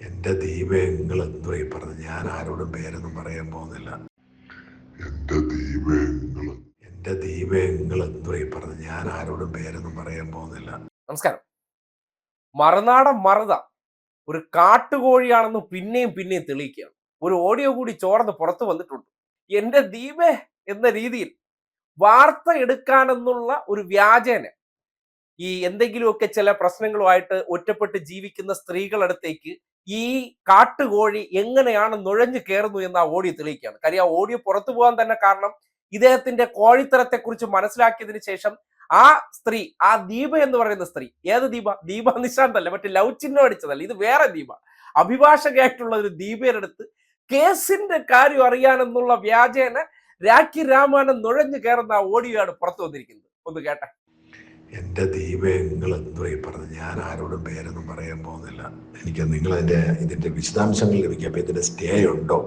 എന്റെ ദീപങ്ങൾ എന്തോ ഈ പറഞ്ഞു ഞാൻ ആരോടും പേരൊന്നും പറയാൻ പോകുന്നില്ല. എന്റെ ദീപങ്ങൾ എന്റെ ദൈവങ്ങൾ എന്തോ ഈ പറഞ്ഞു ഞാൻ ആരോടും പേരൊന്നും പറയാൻ പോകുന്നില്ല. നമസ്കാരം. മറുനാടൻ മറുത ഒരു കാട്ടുകോഴിയാണെന്ന് പിന്നെയും പിന്നെയും തെളിയിക്കുകയാണ്. ഒരു ഓഡിയോ കൂടി ചോർന്ന് പുറത്ത് വന്നിട്ടുണ്ട്. എന്റെ ദീപേ എന്ന രീതിയിൽ വാർത്ത എടുക്കാനെന്നുള്ള ഒരു വ്യാജേന ഈ എന്തെങ്കിലുമൊക്കെ ചില പ്രശ്നങ്ങളുമായിട്ട് ഒറ്റപ്പെട്ട് ജീവിക്കുന്ന സ്ത്രീകളടുത്തേക്ക് ഈ കാട്ടുകോഴി എങ്ങനെയാണ് നുഴഞ്ഞു കയറുന്നു എന്ന് ആ ഓഡിയോ തെളിയിക്കുകയാണ്. കാര്യം ആ ഓഡിയോ പുറത്തു പോകാൻ തന്നെ കാരണം ഇദ്ദേഹത്തിന്റെ കോഴിത്തരത്തെക്കുറിച്ച് മനസ്സിലാക്കിയതിനു ശേഷം ആ സ്ത്രീ ആ ദീപ എന്ന് പറയുന്ന സ്ത്രീ ഏത് ദീപ? ദീപ നിശാന്തല്ല മറ്റേ ലവ് ചിഹ്നം അടിച്ചതല്ല ഇത് വേറെ ദീപ. അഭിഭാഷകയായിട്ടുള്ള ഒരു ദീപയുടെ കേസിന്റെ കാര്യം അറിയാനെന്നുള്ള വ്യാജേന രാഖി രാമാനൻ നുഴഞ്ഞു കയറുന്ന ആ ഓഡിയോ ആണ് പുറത്തു വന്നിരിക്കുന്നത്. ഒന്ന് കേട്ടെ. എന്റെ ദൈവങ്ങൾ എന്തോ ഈ പറഞ്ഞു ഞാൻ ആരോടും പേരൊന്നും പറയാൻ പോകുന്നില്ല. എനിക്ക് നിങ്ങൾ അതിന്റെ ഇതിന്റെ വിശദാംശങ്ങൾ ലഭിക്കും. അപ്പോൾ ഇതിന്റെ സ്റ്റേ ഉണ്ടോ?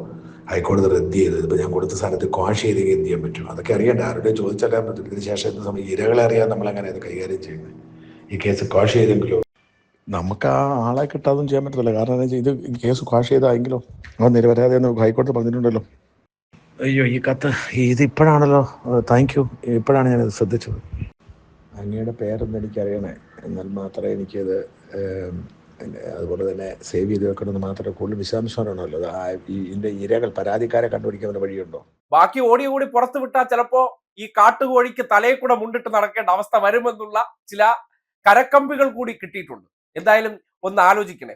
ഹൈക്കോടതി റദ്ദ് ചെയ്തത് ഇപ്പോൾ ഞാൻ കൊടുത്ത സ്ഥലത്ത് ക്വാഷ് ചെയ്തെങ്കിൽ എന്ത് ചെയ്യാൻ പറ്റും? അതൊക്കെ അറിയണ്ട. ആരുടെ ചോദിച്ചറിയാൻ പറ്റും ഇതിന് ശേഷം എന്ത് സമയം ഇരകളെ അറിയാൻ നമ്മൾ അങ്ങനെ അത് കൈകാര്യം ചെയ്യുന്നത്? ഈ കേസ് ക്വാഷ് ചെയ്തെങ്കിലോ? നമുക്ക് ആ ആളെ കിട്ടാതും ചെയ്യാൻ പറ്റത്തില്ല. കാരണം എന്താ വെച്ചാൽ ഇത് കേസ് ക്വാഷ് ചെയ്തായെങ്കിലോ? അത് നിരവരാതെ എന്ന് ഹൈക്കോടതി പറഞ്ഞിട്ടുണ്ടല്ലോ. അയ്യോ ഈ കത്ത് ഇത് ഇപ്പോഴാണല്ലോ. Thank you. ഇപ്പോഴാണ് ഞാനത് ശ്രദ്ധിച്ചത്. അങ്ങയുടെ പേരൊന്നും എനിക്കറിയണേ എന്നാൽ മാത്രമേ എനിക്കത് അതുപോലെ തന്നെ സേവ് ചെയ്ത് വെക്കണമെന്ന് മാത്രമേ കൂടുതൽ വിശദാംശം അറിയണമല്ലോ ഇതിന്റെ ഇരകൾ പരാതിക്കാരെ കണ്ടുപിടിക്കുന്ന വഴിയുണ്ടോ? ബാക്കി ഓടി കൂടി പുറത്തു വിട്ടാൽ ചിലപ്പോ ഈ കാട്ടുകോഴിക്ക് തലയിൽ കൂടെ മുണ്ടിട്ട് നടക്കേണ്ട അവസ്ഥ വരുമെന്നുള്ള ചില കരക്കമ്പികൾ കൂടി കിട്ടിയിട്ടുണ്ട്. എന്തായാലും ഒന്ന് ആലോചിക്കണേ.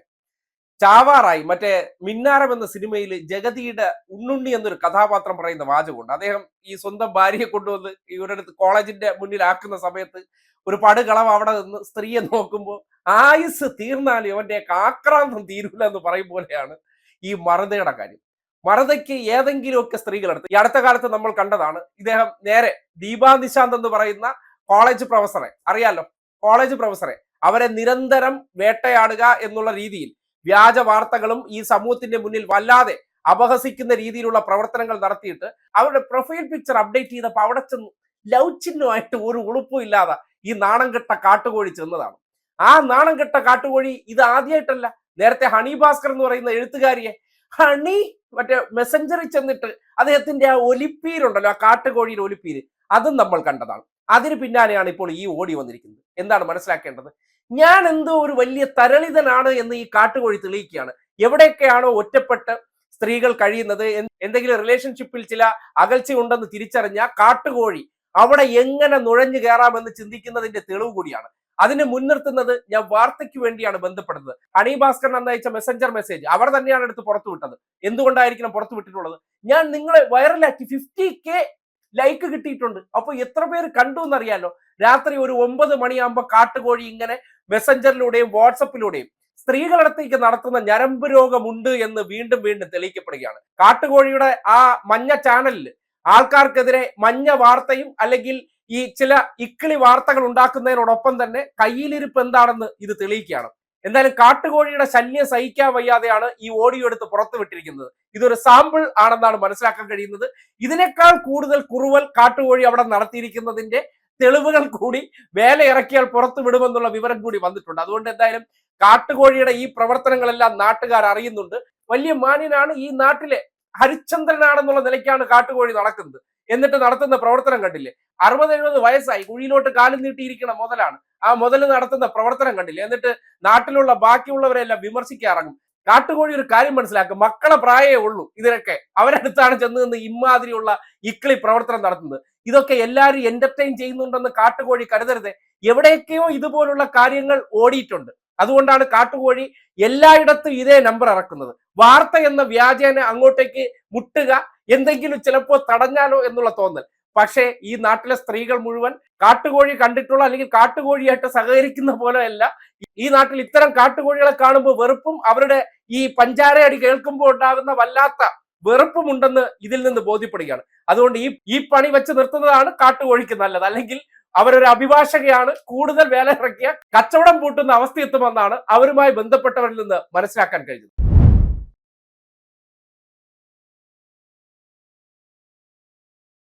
ചാവാറായി മറ്റേ മിന്നാരം എന്ന സിനിമയിൽ ജഗതിയുടെ ഉണ്ണുണ്ണി എന്നൊരു കഥാപാത്രം പറയുന്ന വാചകമുണ്ട്. അദ്ദേഹം ഈ സ്വന്തം ഭാര്യയെ കൊണ്ടുവന്ന് ഇവരുടെ അടുത്ത് കോളേജിന്റെ മുന്നിലാക്കുന്ന സമയത്ത് ഒരു പടുകളവ് അവിടെ നിന്ന് സ്ത്രീയെ നോക്കുമ്പോൾ ആയുസ് തീർന്നാലും ഇവന്റെ ആക്രാന്തം തീരൂല എന്ന് പറയും പോലെയാണ് ഈ മറുതയുടെ കാര്യം. മറുതയ്ക്ക് ഏതെങ്കിലുമൊക്കെ സ്ത്രീകളെടുത്ത് ഈ അടുത്ത കാലത്ത് നമ്മൾ കണ്ടതാണ് ഇദ്ദേഹം നേരെ ദീപാ നിശാന്ത് എന്ന് പറയുന്ന കോളേജ് പ്രൊഫസറെ. അറിയാലോ? കോളേജ് പ്രൊഫസറെ. അവരെ നിരന്തരം വേട്ടയാടുക എന്നുള്ള രീതിയിൽ വ്യാജ വാർത്തകളും ഈ സമൂഹത്തിന്റെ മുന്നിൽ വല്ലാതെ അപഹസിക്കുന്ന രീതിയിലുള്ള പ്രവർത്തനങ്ങൾ നടത്തിയിട്ട് അവരുടെ പ്രൊഫൈൽ പിക്ചർ അപ്ഡേറ്റ് ചെയ്തപ്പോൾ അവിടെ ചെന്ന് ലവ് ചിഹ്നമായിട്ട് ഒരു ഉളുപ്പും ഇല്ലാതെ ഈ നാണം കെട്ട കാട്ടുകോഴി ചെന്നതാണ്. ആ നാണം കെട്ട കാട്ടുകോഴി ഇത് ആദ്യമായിട്ടല്ല നേരത്തെ ഹണി ഭാസ്കർ എന്ന് പറയുന്ന എഴുത്തുകാരിയെ ഹണി മറ്റേ മെസ്സഞ്ചറിൽ ചെന്നിട്ട് അദ്ദേഹത്തിന്റെ ആ ഒലിപ്പീരുണ്ടല്ലോ ആ കാട്ടുകോഴിയുടെ ഒലിപ്പീര്. അതും നമ്മൾ കണ്ടതാണ്. അതിന് പിന്നാലെയാണ് ഇപ്പോൾ ഈ ഓടി വന്നിരിക്കുന്നത്. എന്താണ് മനസ്സിലാക്കേണ്ടത്? ഞാൻ എന്തോ ഒരു വലിയ തരളിതനാണ് എന്ന് ഈ കാട്ടുകോഴി തെളിയിക്കുകയാണ്. എവിടെയൊക്കെയാണോ ഒറ്റപ്പെട്ട് സ്ത്രീകൾ കഴിയുന്നത് എന്തെങ്കിലും റിലേഷൻഷിപ്പിൽ ചില അകൽച്ച ഉണ്ടെന്ന് തിരിച്ചറിഞ്ഞ കാട്ടുകോഴി അവിടെ എങ്ങനെ നുഴഞ്ഞു കയറാമെന്ന് ചിന്തിക്കുന്നതിന്റെ തെളിവ് കൂടിയാണ്. അതിനെ മുൻനിർത്തുന്നത് ഞാൻ വാർത്തയ്ക്ക് വേണ്ടിയാണ് ബന്ധപ്പെടുന്നത്. ഹണി ഭാസ്കരൻ അന്നയച്ച മെസ്സഞ്ചർ മെസ്സേജ് അവർ തന്നെയാണ് എടുത്ത് പുറത്തു വിട്ടത്. എന്തുകൊണ്ടായിരിക്കണം പുറത്തു വിട്ടിട്ടുള്ളത്? ഞാൻ നിങ്ങളെ വൈറലാക്കി ഫിഫ്റ്റി കെ ലൈക്ക് കിട്ടിയിട്ടുണ്ട്. അപ്പൊ എത്ര പേര് കണ്ടു എന്നറിയാലോ? രാത്രി ഒരു ഒമ്പത് മണിയാകുമ്പോൾ കാട്ടുകോഴി ഇങ്ങനെ മെസ്സഞ്ചറിലൂടെയും വാട്സപ്പിലൂടെയും സ്ത്രീകളടുത്തേക്ക് നടത്തുന്ന ഞരമ്പ് രോഗമുണ്ട് എന്ന് വീണ്ടും വീണ്ടും തെളിയിക്കപ്പെടുകയാണ്. കാട്ടുകോഴിയുടെ ആ മഞ്ഞ ചാനലിൽ ആൾക്കാർക്കെതിരെ മഞ്ഞ വാർത്തയും അല്ലെങ്കിൽ ഈ ചില ഇക്കിളി വാർത്തകൾ ഉണ്ടാക്കുന്നതിനോടൊപ്പം തന്നെ കയ്യിലിരിപ്പ് എന്താണെന്ന് ഇത് തെളിയിക്കുകയാണ്. എന്തായാലും കാട്ടുകോഴിയുടെ ശല്യം സഹിക്കാൻ വയ്യാതെയാണ് ഈ ഓഡിയോ എടുത്ത് പുറത്തു വിട്ടിരിക്കുന്നത് ഇതൊരു സാമ്പിൾ ആണെന്നാണ് മനസ്സിലാക്കാൻ കഴിയുന്നത്. ഇതിനേക്കാൾ കൂടുതൽ കുറുവൽ കാട്ടുകോഴി അവിടെ നടത്തിയിരിക്കുന്നതിന്റെ തെളിവുകൾ കൂടി വേല ഇറക്കിയാൽ പുറത്തു വിടുമെന്നുള്ള വിവരം കൂടി വന്നിട്ടുണ്ട്. അതുകൊണ്ട് എന്തായാലും കാട്ടുകോഴിയുടെ ഈ പ്രവർത്തനങ്ങളെല്ലാം നാട്ടുകാർ അറിയുന്നുണ്ട്. വലിയ മാന്യനാണ് ഈ നാട്ടിലെ ഹരിചന്ദ്രനാണെന്നുള്ള നിലയ്ക്കാണ് കാട്ടുകോഴി നടക്കുന്നത്. എന്നിട്ട് നടത്തുന്ന പ്രവർത്തനം കണ്ടില്ലേ? അറുപത് എഴുപത് വയസ്സായി. കുഴിയിലോട്ട് കാലും നീട്ടിയിരിക്കുന്ന മുതലാണ്. ആ മുതൽ നടത്തുന്ന പ്രവർത്തനം കണ്ടില്ലേ? എന്നിട്ട് നാട്ടിലുള്ള ബാക്കിയുള്ളവരെല്ലാം വിമർശിക്കാൻ ഇറങ്ങും. കാട്ടുകോഴി ഒരു കാര്യം മനസ്സിലാക്കുക മക്കളെ പ്രായേ ഉള്ളൂ ഇതിനൊക്കെ. അവരടുത്താണ് ചെന്ന് നിന്ന് ഇമാതിരിയുള്ള ഇക്കിളി പ്രവർത്തനം നടത്തുന്നത്. ഇതൊക്കെ എല്ലാവരും എന്റർടൈൻ ചെയ്യുന്നുണ്ടെന്ന് കാട്ടുകോഴി കരുതരുത്. എവിടെയൊക്കെയോ ഇതുപോലുള്ള കാര്യങ്ങൾ ഓടിയിട്ടുണ്ട്. അതുകൊണ്ടാണ് കാട്ടുകോഴി എല്ലായിടത്തും ഇതേ നമ്പർ ഇറക്കുന്നത് വാർത്ത എന്ന വ്യാജേന അങ്ങോട്ടേക്ക് മുട്ടുക എന്തെങ്കിലും ചിലപ്പോൾ തടഞ്ഞാലോ എന്നുള്ള തോന്നൽ. പക്ഷേ ഈ നാട്ടിലെ സ്ത്രീകൾ മുഴുവൻ കാട്ടുകോഴി കണ്ടിട്ടുള്ള അല്ലെങ്കിൽ കാട്ടുകോഴിയായിട്ട് സഹകരിക്കുന്ന പോലെയല്ല. ഈ നാട്ടിൽ ഇത്തരം കാട്ടുകോഴികളെ കാണുമ്പോൾ വെറുപ്പും അവരുടെ ഈ പഞ്ചാരയടി കേൾക്കുമ്പോൾ ഉണ്ടാകുന്ന വല്ലാത്ത വെറുപ്പുമുണ്ടെന്ന് ഇതിൽ നിന്ന് ബോധ്യപ്പെടുകയാണ്. അതുകൊണ്ട് ഈ ഈ പണി വെച്ച് നിർത്തുന്നതാണ് കാട്ടുകോഴിക്ക് നല്ലത്. അല്ലെങ്കിൽ അവരൊരു അഭിഭാഷകയാണ് കൂടുതൽ വേല ഇറക്കിയ കച്ചവടം പൂട്ടുന്ന അവസ്ഥ എത്തുമെന്നാണ് അവരുമായി ബന്ധപ്പെട്ടവരിൽ നിന്ന് മനസ്സിലാക്കാൻ കഴിയുന്നത്